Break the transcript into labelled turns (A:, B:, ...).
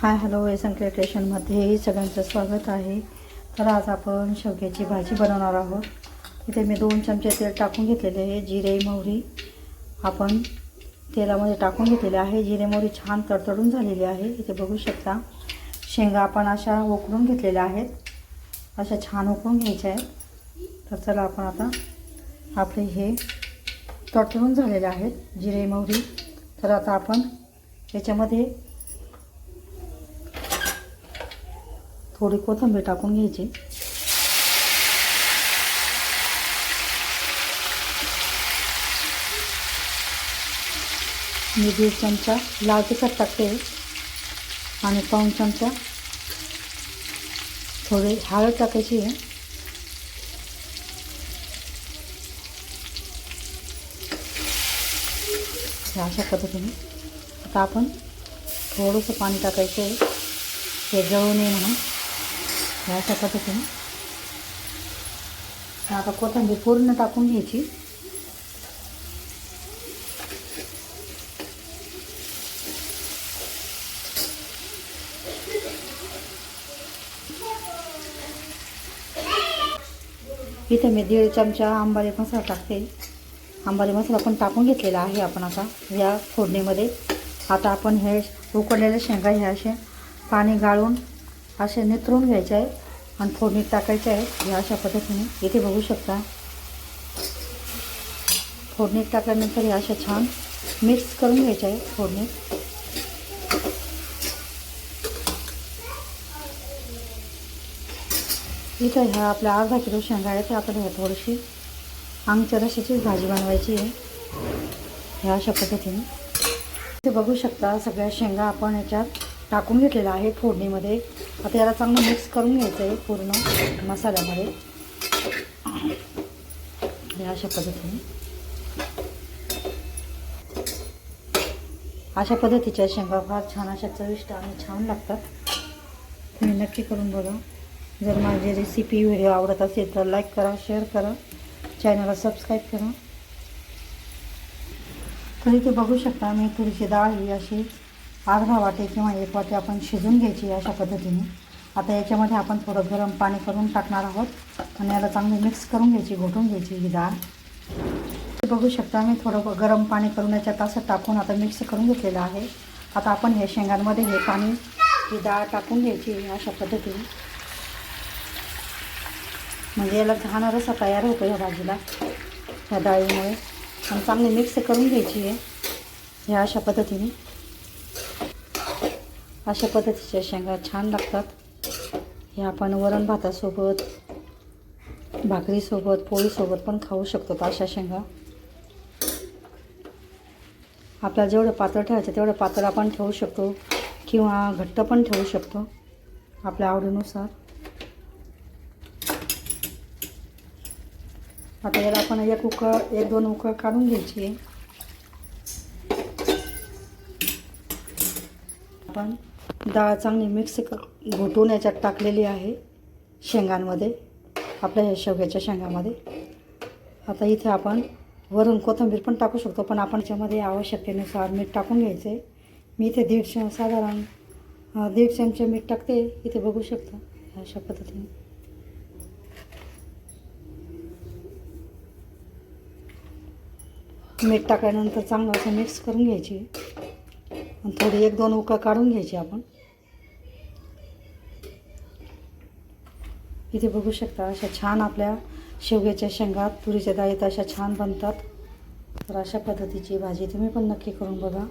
A: Hi hello संक्रिया क्रिएटेशनमध्ये सगळ्यांचं स्वागत आहे. तर आज आपण शेवग्याची भाजी बनवणार आहोत. इथे मी दोन चमचे तेल टाकून घेतलेले आहे जिरे मोहरी. आपण तेलामध्ये टाकून घेतलेले आहे. जिरे मोहरी छान तडतडून झालेली आहे. इथे बघू शकता शेंगा आपण अशा उकळून घेतलेल्या आहेत. अशा छान उकळून घ्यायच्या आहेत. तर चला आपण आता आपले हे तडतडून झालेले आहेत जिरे मोहरी. तर आता आपण याच्यामध्ये थोडी कोथिंबीर टाकून घ्यायची मी दीड चमचा लाल तिखट टाकते आणि पाऊन चमचा थोडी हळद टाकायची आहे अशा पद्धतीने आता आपण थोडंसं पाणी टाकायचं आहे हे जळू नये म्हणून हे अशा पद्धतीने आता कोथिंबीर पूर्ण टाकून घ्यायची. इथे मी दीड चमचा आंबारी मसाला टाकते. आंबारी मसाला पण टाकून घेतलेला आहे आपण आता या फोडणीमध्ये. आता आपण हे उकडलेले शेंगा हे असे पाणी गाळून असे निथरून घ्यायचे आहे आणि फोडणीत टाकायचे आहे. हे अशा पद्धतीने इथे बघू शकता. फोडणीत टाकल्यानंतर हे अशा छान मिक्स करून घ्यायचे आहे फोडणीत. इथं ह्या आपल्या अर्धा किलो शेंगा आहेत आपण ह्या थोडीशी आमच्या रशाचीच भाजी बनवायची आहे. ह्या अशा पद्धतीने. ते बघू शकता सगळ्या शेंगा आपण याच्यात टाकून घेतलेला आहे फोडणीमध्ये. आता याला चांगलं मिक्स करून घ्यायचं आहे पूर्ण मसाल्यामध्ये. अशा पद्धतीने. अशा पद्धतीच्या शेंगा फार छान अशा चविष्ट आणि छान लागतात. तुम्ही नक्की करून बघा. जर माझी रेसिपी व्हिडिओ आवडत असेल तर लाईक करा शेअर करा. चॅनलला सबस्क्राईब करा. तर इथे बघू शकता मी तुरीची डाळ ही अशी अर्धा वाटे किंवा एक वाटे आपण शिजून घ्यायची अशा पद्धतीने. आता याच्यामध्ये आपण थोडं गरम पाणी करून टाकणार आहोत. आणि याला चांगली मिक्स करून घ्यायची घोटून घ्यायची ही डाळ बघू शकता मी थोडं गरम पाणी करून याच्यात असं टाकून आता मिक्स करून घेतलेलं आहे. आता आपण हे शेंगांमध्ये हे पाणी ही डाळ टाकून घ्यायची अशा पद्धतीने. म्हणजे याला घाण रसा तयार होतो ह्या भाजीला ह्या डाळीमुळे. आणि चांगली मिक्स करून घ्यायची आहे ह्या अशा पद्धतीने. अशा पद्धतीच्या शेंगा छान लागतात. हे आपण वरण भातासोबत भाकरीसोबत पोळीसोबत पण खाऊ शकतो अशा शेंगा. आपल्याला जेवढं पातळ ठेवायचं तेवढं पातळ आपण ठेवू शकतो किंवा घट्ट पण ठेवू शकतो आपल्या आवडीनुसार. आता याला आपण एक उकळ एक दोन उकळ काढून घ्यायची. आपण डाळ चांगली मिक्स क घोटून याच्यात टाकलेली आहे शेंगांमध्ये आपल्या ह्या शेवग्याच्या शेंगामध्ये. आता इथे आपण वरून कोथिंबीर पण टाकू शकतो पण आपण याच्यामध्ये आवश्यकतेनुसार मीठ टाकून घ्यायचं. मी इथे दीडशे साधारण दीड चमचे मीठ टाकते. इथे बघू शकता अशा पद्धतीने. मीठ टाकल्यानंतर चांगलं असं मिक्स करून घ्यायची. आणि थोडी एक दोन उका काढून घ्यायची आपण. इथे बघू शकता अशा छान आपल्या शेवग्याच्या शेंगात तुरीच्या डाळीत अशा छान बनतात. तर अशा पद्धतीची भाजी तुम्ही पण नक्की करून बघा.